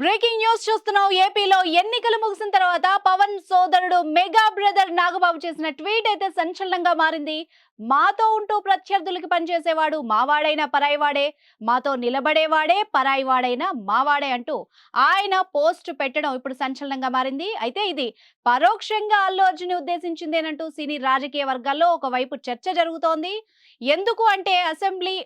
Breaking news చూస్తున్నాం ఏపీలో ఎన్నికలు ముగిసిన తర్వాత పవన్ సోదరుడు మెగా బ్రదర్ నాగబాబు చేసిన ట్వీట్ అయితే సంచలనంగా మారింది. మాతో ఉంటూ ప్రత్యర్థులకి పనిచేసేవాడు మావాడైనా పరాయివాడే మాతో నిలబడేవాడే పరాయివాడైనా మావాడే అంటూ ఆయన పోస్ట్ పెట్టడం ఇప్పుడు సంచలనంగా మారింది. అయితే ఇది పరోక్షంగా అల్లు అర్జున్ ఉద్దేశించిందేనంటూ సినీ రాజకీయ వర్గాల్లో ఒకవైపు చర్చ జరుగుతోంది. ఎందుకు అంటే అసెంబ్లీ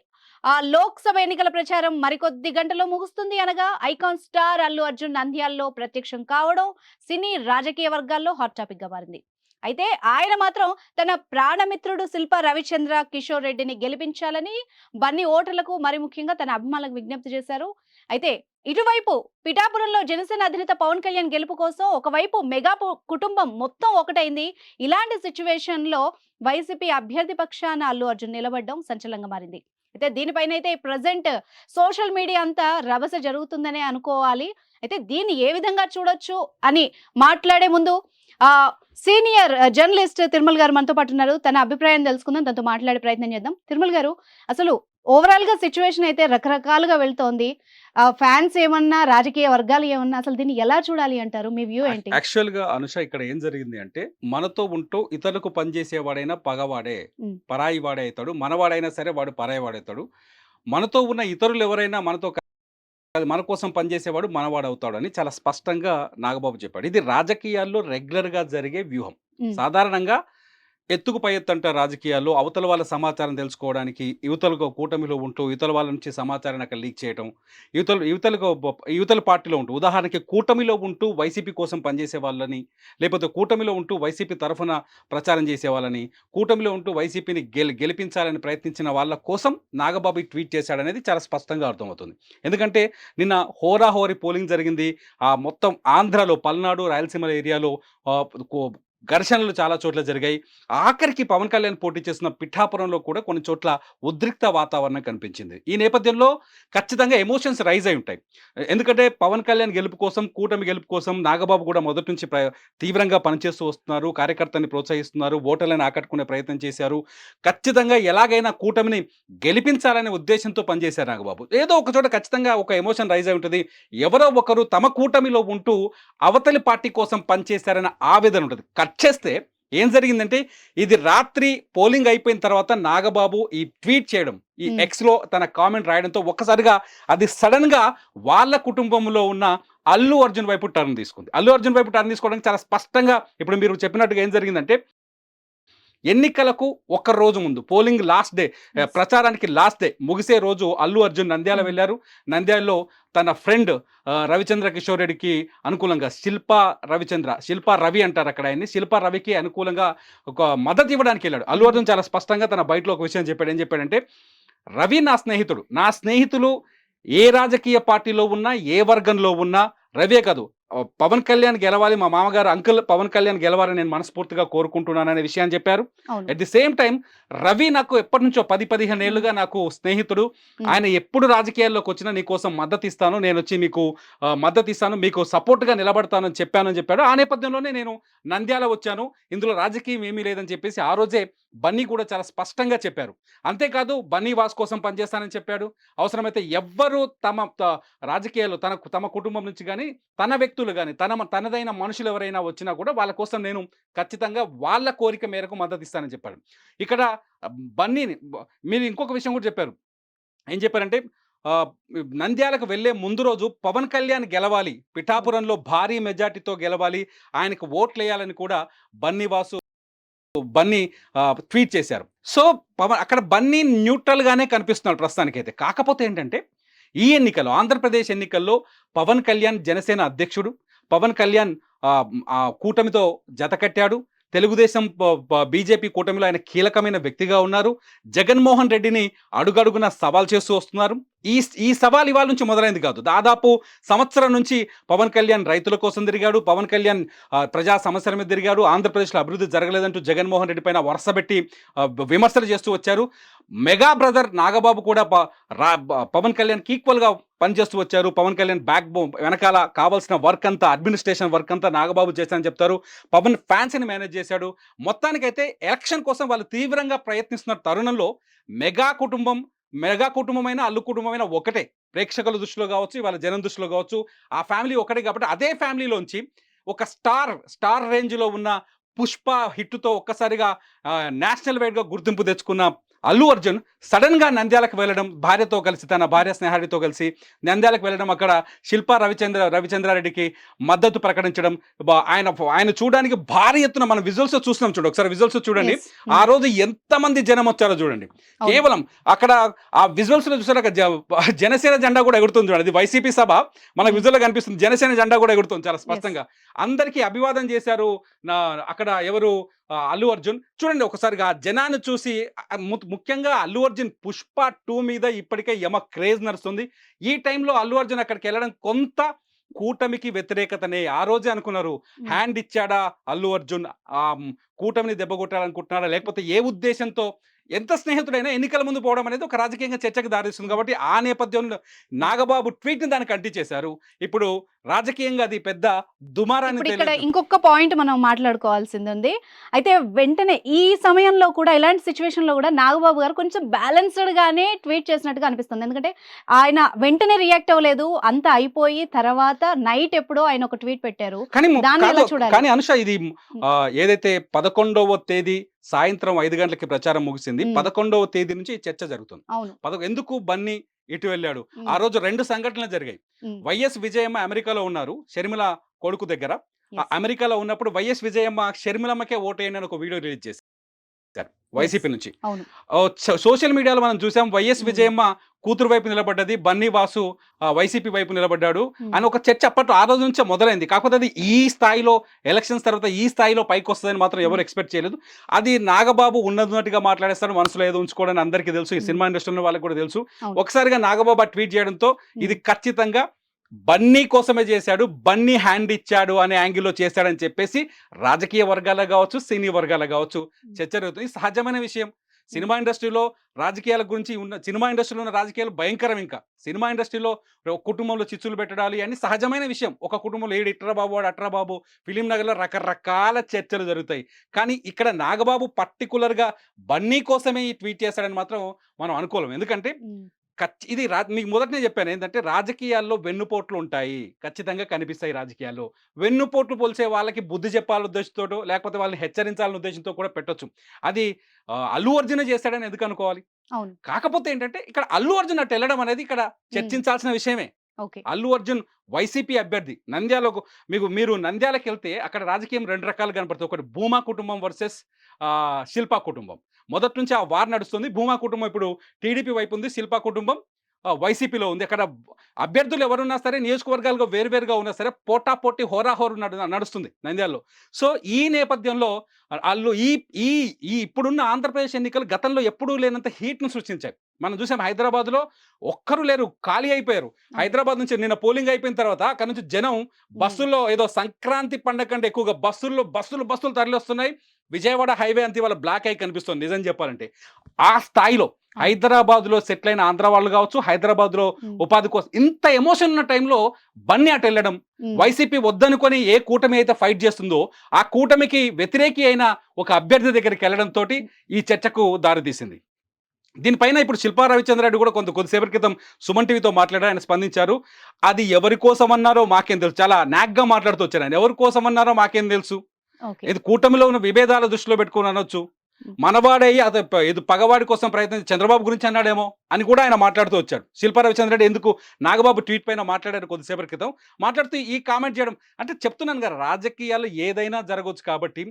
ఆ లోక్సభ ఎన్నికల ప్రచారం మరికొద్ది గంటలో ముగుస్తుంది అనగా ఐకాన్ స్టార్ అల్లు అర్జున్ నంద్యాలలో ప్రత్యక్షం కావడం సినీ రాజకీయ వర్గాల్లో హాట్ టాపిక్గా మారింది. అయితే ఆయన మాత్రం తన ప్రాణమిత్రుడు శిల్ప రవిచంద్ర కిషోర్ రెడ్డిని గెలిపించాలని బన్నీ ఓటర్లకు మరి ముఖ్యంగా తన అభిమానులకు విజ్ఞప్తి చేశారు. అయితే ఇటువైపు పిఠాపురంలో జనసేన అధినేత పవన్ కళ్యాణ్ గెలుపు కోసం ఒకవైపు మెగా కుటుంబం మొత్తం ఒకటైంది. ఇలాంటి సిచ్యువేషన్లో వైసీపీ అభ్యర్థి పక్షాన అల్లు అర్జున్ నిలబడడం సంచలనంగా మారింది. అయితే దీనిపైన అయితే ప్రజెంట్ సోషల్ మీడియా అంతా రభస జరుగుతుందనే అనుకోవాలి. అయితే దీన్ని ఏ విధంగా చూడొచ్చు అని మాట్లాడే ముందు ఆ సీనియర్ జర్నలిస్ట్ తిరుమల గారు మనతో పాటు ఉన్నారు. తన అభిప్రాయం తెలుసుకుందాం. తనతో మాట్లాడే ప్రయత్నం చేద్దాం. తిరుమల గారు అసలు ఓవరాల్గా సిచ్యువేషన్ అయితే రకరకాలుగా వెళ్తోంది. ఫ్యాన్స్ ఏమన్నా రాజకీయ వర్గాలు ఏమన్నా అసలు దీన్ని ఎలా చూడాలి అంటారు? మీ వ్యూ ఏంటి? యాక్చువల్గా అనుష ఇక్కడ ఏం జరిగింది అంటే మనతో ఉంటూ ఇతరులకు పనిచేసేవాడైనా పగవాడే. పరాయి వాడే అవుతాడు. మనవాడైనా సరే వాడు పరాయి వాడవుతాడు మనతో ఉన్న ఇతరులు ఎవరైనా మనతో మన కోసం పనిచేసేవాడు మనవాడు అవుతాడు అని చాలా స్పష్టంగా నాగబాబు చెప్పాడు. ఇది రాజకీయాల్లో రెగ్యులర్గా జరిగే వ్యూహం. సాధారణంగా ఎత్తుకు పై ఎత్తు అంటారు రాజకీయాల్లో. అవతల వాళ్ళ సమాచారం తెలుసుకోవడానికి యువతలకు కూటమిలో ఉంటూ యువతల వాళ్ళ నుంచి సమాచారాన్ని అక్కడ లీక్ చేయడం యువతలు యువతలకు యువతల పార్టీలో ఉంటూ ఉదాహరణకి కూటమిలో ఉంటూ వైసీపీ కోసం పనిచేసే వాళ్ళని లేకపోతే కూటమిలో ఉంటూ వైసీపీ తరఫున ప్రచారం చేసే వాళ్ళని కూటమిలో ఉంటూ వైసీపీని గెలి గెలిపించాలని ప్రయత్నించిన వాళ్ళ కోసం నాగబాబు ట్వీట్ చేశాడనేది చాలా స్పష్టంగా అర్థమవుతుంది. ఎందుకంటే నిన్న హోరాహోరీ పోలింగ్ జరిగింది. ఆ మొత్తం ఆంధ్రలో పల్నాడు రాయలసీమ ఏరియాలో కో- ఘర్షణలు చాలా చోట్ల జరిగాయి. ఆఖరికి పవన్ కళ్యాణ్ పోటీ చేసిన పిఠాపురంలో కూడా కొన్ని చోట్ల ఉద్రిక్త వాతావరణం కనిపించింది. ఈ నేపథ్యంలో ఖచ్చితంగా ఎమోషన్స్ రైజ్ అయి ఉంటాయి. ఎందుకంటే పవన్ కళ్యాణ్ గెలుపు కోసం కూటమి గెలుపు కోసం నాగబాబు కూడా మొదటి నుంచి ప్ర- తీవ్రంగా పనిచేస్తూ వస్తున్నారు. కార్యకర్తని ప్రోత్సహిస్తున్నారు. ఓటర్లను ఆకట్టుకునే ప్రయత్నం చేశారు. ఖచ్చితంగా ఎలాగైనా కూటమిని గెలిపించాలనే ఉద్దేశంతో పనిచేశారు నాగబాబు. ఏదో ఒక చోట ఖచ్చితంగా ఒక ఎమోషన్ రైజ్ అయి ఉంటుంది. ఎవరో ఒకరు తమ కూటమిలో ఉంటూ అవతలి పార్టీ కోసం పనిచేశారన్న ఆవేదన ఉంటుంది. కట్ చేస్తే ఏం జరిగిందంటే ఇది రాత్రి పోలింగ్ అయిపోయిన తర్వాత నాగబాబు ఈ ట్వీట్ చేయడం ఈ Hmm. ఎక్స్లో తన కామెంట్ రాయడంతో ఒక్కసారిగా అది సడన్గా వాళ్ళ కుటుంబంలో ఉన్న అల్లు అర్జున్ వైపు టర్న్ తీసుకుంది అల్లు అర్జున్ వైపు టర్న్ తీసుకోవడానికి చాలా స్పష్టంగా ఇప్పుడు మీరు చెప్పినట్టుగా ఏం జరిగిందంటే ఎన్నికలకు ఒక్క రోజు ముందు పోలింగ్ లాస్ట్ డే. ప్రచారానికి లాస్ట్ డే ముగిసే రోజు అల్లు అర్జున్ నంద్యాల Hmm. వెళ్ళారు. నంద్యాలలో తన ఫ్రెండ్ రవిచంద్ర కిషోర్ రెడ్డికి అనుకూలంగా శిల్పా రవిచంద్ర శిల్పా రవి అంటారు అక్కడ ఆయన్ని. శిల్పా రవికి అనుకూలంగా ఒక మద్దతు ఇవ్వడానికి వెళ్ళాడు. అల్లు అర్జున్ చాలా స్పష్టంగా తన బయటలో ఒక విషయం చెప్పాడు. ఏం చెప్పాడంటే రవి నా స్నేహితుడు. నా స్నేహితులు ఏ రాజకీయ పార్టీలో ఉన్నా ఏ వర్గంలో ఉన్నా రవే కాదు. పవన్ కళ్యాణ్ గెలవాలి మా మామగారు అంకుల్ పవన్ కళ్యాణ్ గెలవాలని నేను మనస్ఫూర్తిగా కోరుకుంటున్నాను అనే విషయాన్ని చెప్పారు. At the same time Ravi నాకు ఎప్పటి నుంచో పది పదిహేను ఏళ్ళుగా నాకు స్నేహితుడు. ఆయన ఎప్పుడు రాజకీయాల్లోకి వచ్చినా నీ కోసం మద్దతు ఇస్తాను నేను వచ్చి మీకు మద్దతు ఇస్తాను మీకు సపోర్ట్గా నిలబడతానని చెప్పానని చెప్పాడు. ఆ నేపథ్యంలోనే నేను నంద్యాల వచ్చాను. ఇందులో రాజకీయం ఏమీ లేదని చెప్పేసి ఆ రోజే బన్నీ కూడా చాలా స్పష్టంగా చెప్పారు. అంతేకాదు బన్నీ వాస్ కోసం పనిచేస్తానని చెప్పాడు. అవసరమైతే ఎవ్వరూ తమ రాజకీయాలు తన తమ కుటుంబం నుంచి కానీ తన వ్యక్తులు కానీ తన తనదైన మనుషులు ఎవరైనా వచ్చినా కూడా వాళ్ళ కోసం నేను ఖచ్చితంగా వాళ్ళ కోరిక మేరకు మద్దతు ఇస్తానని చెప్పాడు. ఇక్కడ బన్నీని మీరు ఇంకొక విషయం కూడా చెప్పారు. ఏం చెప్పారంటే నంద్యాలకు వెళ్ళే ముందు రోజు పవన్ కళ్యాణ్ గెలవాలి పిఠాపురంలో భారీ మెజార్టీతో గెలవాలి ఆయనకు ఓట్లు వేయాలని కూడా బన్నీ వాసు బన్నీ ట్వీట్ చేశారు. సో పవన్ అక్కడ బన్నీ న్యూట్రల్గానే కనిపిస్తున్నాడు ప్రస్తుతానికైతే. కాకపోతే ఏంటంటే ఈ ఎన్నికల్లో ఆంధ్రప్రదేశ్ ఎన్నికల్లో పవన్ కళ్యాణ్ జనసేన అధ్యక్షుడు పవన్ కళ్యాణ్ ఆ, జత కట్టాడు తెలుగుదేశం బీజేపీ కూటమిలో ఆయన కీలకమైన వ్యక్తిగా ఉన్నారు. జగన్మోహన్ రెడ్డిని అడుగడుగున సవాల్ చేస్తూ వస్తున్నారు. ఈ ఈ సవాల్ ఇవాళ నుంచి మొదలైంది కాదు. దాదాపు సంవత్సరం నుంచి పవన్ కళ్యాణ్ రైతుల కోసం తిరిగాడు. పవన్ కళ్యాణ్ ప్రజా సమస్యల మీద తిరిగాడు. ఆంధ్రప్రదేశ్లో అభివృద్ధి జరగలేదంటూ జగన్మోహన్ రెడ్డి పైన వరుసపెట్టి విమర్శలు చేస్తూ వచ్చారు. మెగా బ్రదర్ నాగబాబు కూడా ప- రా- పవన్ కళ్యాణ్కి ఈక్వల్గా పనిచేస్తూ వచ్చారు. పవన్ కళ్యాణ్ బ్యాక్ బోన్ వెనకాల కావాల్సిన వర్క్ అంతా అడ్మినిస్ట్రేషన్ వర్క్ అంతా నాగబాబు చేశారని చెప్తారు. పవన్ ఫ్యాన్స్ని మేనేజ్ చేశాడు. మొత్తానికైతే ఎలక్షన్ కోసం వాళ్ళు తీవ్రంగా ప్రయత్నిస్తున్న తరుణంలో మెగా కుటుంబం మెగా కుటుంబమైన అల్లు కుటుంబమైన ఒకటే. ప్రేక్షకుల దృష్టిలో కావచ్చు వాళ్ళ జనం దృష్టిలో కావచ్చు. ఆ ఫ్యామిలీ ఒకటే కాబట్టి అదే ఫ్యామిలీలోంచి ఒక స్టార్ స్టార్ రేంజ్లో ఉన్న పుష్ప హిట్తో ఒక్కసారిగా నేషనల్ వైడ్గా గుర్తింపు తెచ్చుకున్న అల్లు అర్జున్ సడన్గా నంద్యాలకు వెళ్ళడం భార్యతో కలిసి తన భార్య స్నేహాడితో కలిసి నంద్యాలకు వెళ్ళడం అక్కడ శిల్పా రవిచంద్ర రవిచంద్రారెడ్డికి మద్దతు ప్రకటించడం ఆయన ఆయన చూడడానికి భారీ ఎత్తున మనం విజువల్స్ చూస్తున్నాం చూడండి ఒకసారి విజువల్స్ చూడండి. ఆ రోజు ఎంతమంది జనం వచ్చారో చూడండి. కేవలం అక్కడ ఆ విజువల్స్లో చూసారు జనసేన జెండా కూడా ఎగురుతుంది చూడండి. అది వైసీపీ సభ. మనకు విజువల్ కనిపిస్తుంది. జనసేన జెండా కూడా ఎగురుతుంది చాలా స్పష్టంగా. అందరికీ అభివాదం చేశారు. అక్కడ ఎవరు? అల్లు అర్జున్. చూడండి ఒకసారిగా ఆ జనాన్ని చూసి ముఖ్యంగా అల్లు అర్జున్ పుష్ప టూ మీద ఇప్పటికే యమ క్రేజ్ నడుస్తుంది. ఈ టైంలో అల్లు అర్జున్ అక్కడికి వెళ్ళడం కొంత కూటమికి వ్యతిరేకతనే. ఆ రోజే అనుకున్నారు. హ్యాండ్ ఇచ్చాడా అల్లు అర్జున్? ఆ కూటమిని దెబ్బ కొట్టాలనుకుంటున్నాడా? లేకపోతే ఏ ఉద్దేశంతో ఎంత స్నేహితుడైనా ఎన్నికల ముందు పోవడం అనేది ఒక రాజకీయంగా చర్చకు దారిస్తుంది కాబట్టి ఆ నేపథ్యంలో నాగబాబు ట్వీట్ని దానికి అంటించేశారు. ఇప్పుడు రాజకీయంగా అది పెద్ద దుమారాన్ని ఇక్కడ. ఇంకొక పాయింట్ మనం మాట్లాడుకోవాల్సింది ఉంది అయితే వెంటనే ఈ సమయంలో కూడా ఇలాంటి సిచ్యువేషన్లో కూడా నాగబాబు గారు కొంచెం బ్యాలెన్స్డ్ గానే ట్వీట్ చేసినట్టుగా అనిపిస్తుంది. ఎందుకంటే ఆయన వెంటనే రియాక్ట్ అవ్వలేదు అంత అయిపోయి తర్వాత నైట్ ఎప్పుడో ఆయన ఒక ట్వీట్ పెట్టారు. కానీ అనుష ఇది ఏదైతే పదకొండవ తేదీ సాయంత్రం ఐదు గంటలకి ప్రచారం ముగిసింది. పదకొండవ తేదీ నుంచి చర్చ జరుగుతుంది. ఎందుకు బన్నీ ఇటు వెళ్ళాడు. ఆ రోజు రెండు సంఘటనలు జరిగాయి. వైఎస్ విజయమ్మ అమెరికాలో ఉన్నారు షర్మిల కొడుకు దగ్గర. అమెరికాలో ఉన్నప్పుడు వైఎస్ విజయమ్మ షర్మిలమ్మకే ఓటేయండి అని ఒక వీడియో రిలీజ్ చేశారు వైసీపీ నుంచి. సోషల్ మీడియాలో మనం చూసాం వైఎస్ మ్. విజయమ్మ కూతురు వైపు నిలబడ్డది బన్నీ వాసు వైసీపీ వైపు నిలబడ్డాడు మ్. అని ఒక చర్చ అప్పట్లో ఆ రోజు నుంచే మొదలైంది. కాకపోతే అది ఈ స్థాయిలో ఎలక్షన్స్ తర్వాత ఈ స్థాయిలో పైకి వస్తుందని మాత్రం ఎవరు ఎక్స్పెక్ట్ చేయలేదు. అది నాగబాబు ఉన్నట్టుగా మాట్లాడేస్తాడు మనసులో ఏదో ఉంచుకోవడానికి అందరికీ తెలుసు. ఈ. సినిమా ఇండస్ట్రీలో వాళ్ళకి కూడా తెలుసు. ఒకసారిగా నాగబాబు ట్వీట్ చేయడంతో ఇది ఖచ్చితంగా బన్నీ కోసమే చేశాడు బన్నీ హ్యాండ్ ఇచ్చాడు అనే యాంగిల్లో చేశాడని చెప్పేసి రాజకీయ వర్గాల కావచ్చు సినీ వర్గాల కావచ్చు చర్చ జరుగుతుంది సహజమైన విషయం. సినిమా ఇండస్ట్రీలో రాజకీయాల గురించి ఉన్న సినిమా ఇండస్ట్రీలో ఉన్న రాజకీయాలు భయంకరం ఇంకా. సినిమా ఇండస్ట్రీలో ఒక కుటుంబంలో చిచ్చులు పెట్టడాలు ఇవన్నీ సహజమైన విషయం. ఒక కుటుంబంలో ఏడు ఇట్రా బాబు వాడు అట్రా బాబు ఫిలిం నగర్లో రకరకాల చర్చలు జరుగుతాయి. కానీ ఇక్కడ నాగబాబు పర్టికులర్గా బన్నీ కోసమే ఈ ట్వీట్ చేశాడని మాత్రం మనం అనుకోలేం. ఎందుకంటే. ఖచ్చి- ఇది రా మీకు మొదటనే చెప్పాను ఏంటంటే రాజకీయాల్లో వెన్నుపోట్లు ఉంటాయి. ఖచ్చితంగా కనిపిస్తాయి రాజకీయాల్లో. వెన్నుపోట్లు పోల్చే వాళ్ళకి బుద్ధి చెప్పాలనే ఉద్దేశంతో లేకపోతే వాళ్ళని హెచ్చరించాలనే ఉద్దేశంతో కూడా పెట్టొచ్చు. అది అల్లు అర్జున్ చేశాడని ఎందుకు అనుకోవాలి? అవును. కాకపోతే ఏంటంటే ఇక్కడ అల్లు అర్జున్ అటు వెళ్ళడం అనేది ఇక్కడ చర్చించాల్సిన విషయమే. అల్లు అర్జున్ వైసీపీ అభ్యర్థి. నంద్యాలకు మీకు మీరు నంద్యాలకు వెళ్తే అక్కడ రాజకీయం రెండు రకాలు కనపడుతుంది. ఒకటి భూమా కుటుంబం వర్సెస్ శిల్పా కుటుంబం. మొదటి నుంచి ఆ వార్ నడుస్తుంది. భూమా కుటుంబం ఇప్పుడు టీడీపీ వైపు ఉంది. శిల్పా కుటుంబం వైసీపీలో ఉంది. అక్కడ అభ్యర్థులు ఎవరున్నా సరే నియోజకవర్గాలుగా వేరువేరుగా ఉన్నా సరే పోటా పోటీ హోరాహోరు నడు నడుస్తుంది నంద్యాలలో. సో ఈ నేపథ్యంలో వాళ్ళు ఈ ఈ ఈ ఇప్పుడున్న ఆంధ్రప్రదేశ్ ఎన్నికలు గతంలో ఎప్పుడూ లేనంత హీట్ను సృష్టించాయి. మనం చూసాం హైదరాబాద్లో ఒక్కరు లేరు ఖాళీ అయిపోయారు. హైదరాబాద్ నుంచి నిన్న పోలింగ్ అయిపోయిన తర్వాత అక్కడ నుంచి జనం బస్సుల్లో ఏదో సంక్రాంతి పండగ కంటే ఎక్కువగా బస్సుల్లో బస్సులు బస్సులు తరలి వస్తున్నాయి విజయవాడ హైవే అంతే వాళ్ళ బ్లాక్ అయి కనిపిస్తుంది నిజం చెప్పాలంటే. ఆ స్థాయిలో హైదరాబాద్లో సెటిల్ అయిన ఆంధ్ర వాళ్ళు కావచ్చు హైదరాబాద్లో మ్. ఉపాధి కోసం ఇంత ఎమోషన్ ఉన్న టైంలో బన్నీ అటు వెళ్ళడం. వైసీపీ వద్దనుకొని ఏ కూటమి అయితే ఫైట్ చేస్తుందో ఆ కూటమికి వ్యతిరేకి అయిన ఒక అభ్యర్థి దగ్గరికి వెళ్ళడం తోటి ఈ చర్చకు దారితీసింది. దీనిపైన ఇప్పుడు శిల్పా రవిచంద్రరెడ్డి కూడా కొంత కొద్దిసేపటి క్రితం సుమన్ టీవీతో మాట్లాడారు ఆయన స్పందించారు. అది ఎవరి కోసం అన్నారో మాకేం తెలుసు. చాలా నాగ్గా మాట్లాడుతూ వచ్చారు ఆయన. ఎవరి కోసం అన్నారో మాకేం తెలుసు. ఇది కూటమిలో ఉన్న విభేదాల దృష్టిలో పెట్టుకుని అనొచ్చు. మనవాడయ్యి అది ఇది పగవాడి కోసం ప్రయత్నం చంద్రబాబు గురించి అన్నాడేమో అని కూడా ఆయన మాట్లాడుతూ వచ్చాడు. శిల్పా రవిచంద్రరెడ్డి ఎందుకు నాగబాబు ట్వీట్ పైన మాట్లాడారు కొద్దిసేపటి క్రితం. మాట్లాడుతూ ఈ కామెంట్ చేయడం అంటే చెప్తున్నాను కదా రాజకీయాలు ఏదైనా జరగవచ్చు కాబట్టి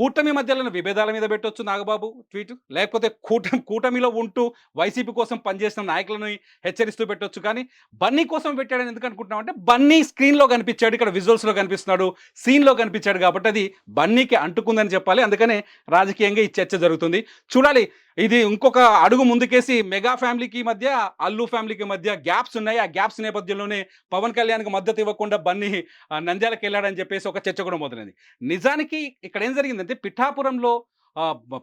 కూటమి మధ్యలో విభేదాల మీద పెట్టొచ్చు నాగబాబు ట్వీట్. లేకపోతే కూటమి కూటమిలో ఉంటూ వైసీపీ కోసం పనిచేసిన నాయకులను హెచ్చరిస్తూ పెట్టొచ్చు. కానీ బన్నీ కోసం పెట్టాడని ఎందుకు అనుకుంటున్నాం అంటే బన్నీ స్క్రీన్లో కనిపించాడు ఇక్కడ విజువల్స్లో కనిపిస్తున్నాడు సీన్లో కనిపించాడు కాబట్టి అది బన్నీకి అంటుకుందని చెప్పాలి. అందుకనే రాజకీయంగా ఈ చర్చ జరుగుతుంది. చూడాలి ఇది ఇంకొక అడుగు ముందుకేసి మెగా ఫ్యామిలీకి మధ్య అల్లు ఫ్యామిలీకి మధ్య గ్యాప్స్ ఉన్నాయి. ఆ గ్యాప్స్ నేపథ్యంలోనే పవన్ కళ్యాణ్కి మద్దతు ఇవ్వకుండా బన్నీ నంద్యాలకు వెళ్ళాడని చెప్పేసి ఒక చర్చ కూడా మొదలైంది. నిజానికి ఇక్కడ ఏం జరిగిందంటే పిఠాపురంలో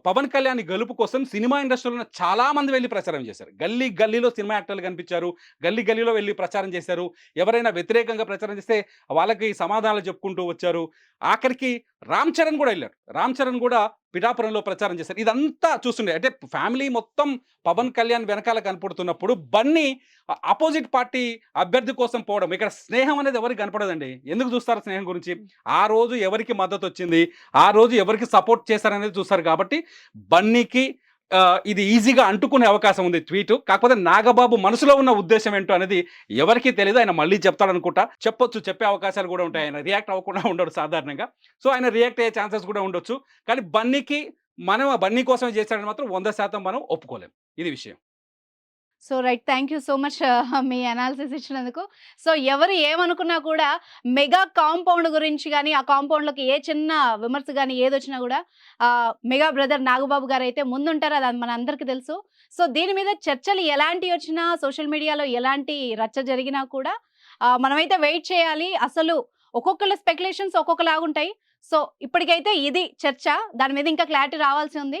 పవన్ కళ్యాణ్ గెలుపు కోసం సినిమా ఇండస్ట్రీలో చాలామంది చాలా మంది వెళ్ళి ప్రచారం చేశారు. గల్లీ గల్లీలో సినిమా యాక్టర్లు కనిపించారు. గల్లీ గల్లీలో వెళ్ళి ప్రచారం చేశారు. ఎవరైనా వ్యతిరేకంగా ప్రచారం చేస్తే వాళ్ళకి సమాధానాలు చెప్పుకుంటూ వచ్చారు. ఆఖరికి రామ్ చరణ్ కూడా వెళ్ళారు రామ్ చరణ్ కూడా పిఠాపురంలో ప్రచారం చేశారు. ఇదంతా చూస్తుండే. అంటే ఫ్యామిలీ మొత్తం పవన్ కళ్యాణ్ వెనకాల కనపడుతున్నప్పుడు బన్నీ ఆపోజిట్ పార్టీ అభ్యర్థి కోసం పోవడం. ఇక్కడ స్నేహం అనేది ఎవరికి కనపడదండి? ఎందుకు చూస్తారు స్నేహం గురించి? ఆ రోజు ఎవరికి మద్దతు వచ్చింది? ఆ రోజు ఎవరికి సపోర్ట్ చేశారనేది చూస్తారు కాబట్టి బన్నీకి ఇది ఈజీగా అంటుకునే అవకాశం ఉంది ట్వీట్. కాకపోతే నాగబాబు మనసులో ఉన్న ఉద్దేశం ఏంటో అనేది ఎవరికీ తెలియదు ఆయన మళ్ళీ చెప్తాడనుకుంటా. చెప్పొచ్చు చెప్పే అవకాశాలు కూడా ఉంటాయి. ఆయన రియాక్ట్ అవ్వకుండా ఉండడు సాధారణంగా. సో ఆయన రియాక్ట్ అయ్యే ఛాన్సెస్ కూడా ఉండొచ్చు. కానీ బన్నీకి మనం ఆ బన్నీ కోసమే చేశాడని మాత్రం వంద శాతం మనం ఒప్పుకోలేం. ఇది విషయం. So right. Thank you so much me analysis ఇచ్చినందుకు. సో ఎవరు ఏమనుకున్నా కూడా మెగా కాంపౌండ్ గురించి కానీ ఆ కాంపౌండ్లోకి ఏ చిన్న విమర్శ కానీ ఏదొచ్చినా కూడా మెగా బ్రదర్ నాగబాబు గారు అయితే ముందుంటారు అది మన అందరికీ తెలుసు. సో దీని మీద చర్చలు ఎలాంటి వచ్చినా సోషల్ మీడియాలో ఎలాంటి రచ్చ జరిగినా కూడా మనమైతే వెయిట్ చేయాలి. అసలు ఒక్కొక్కళ్ళ స్పెక్యులేషన్స్ ఒక్కొక్కలాగుంటాయి. సో ఇప్పటికైతే ఇది చర్చ. దాని మీద ఇంకా క్లారిటీ రావాల్సి ఉంది.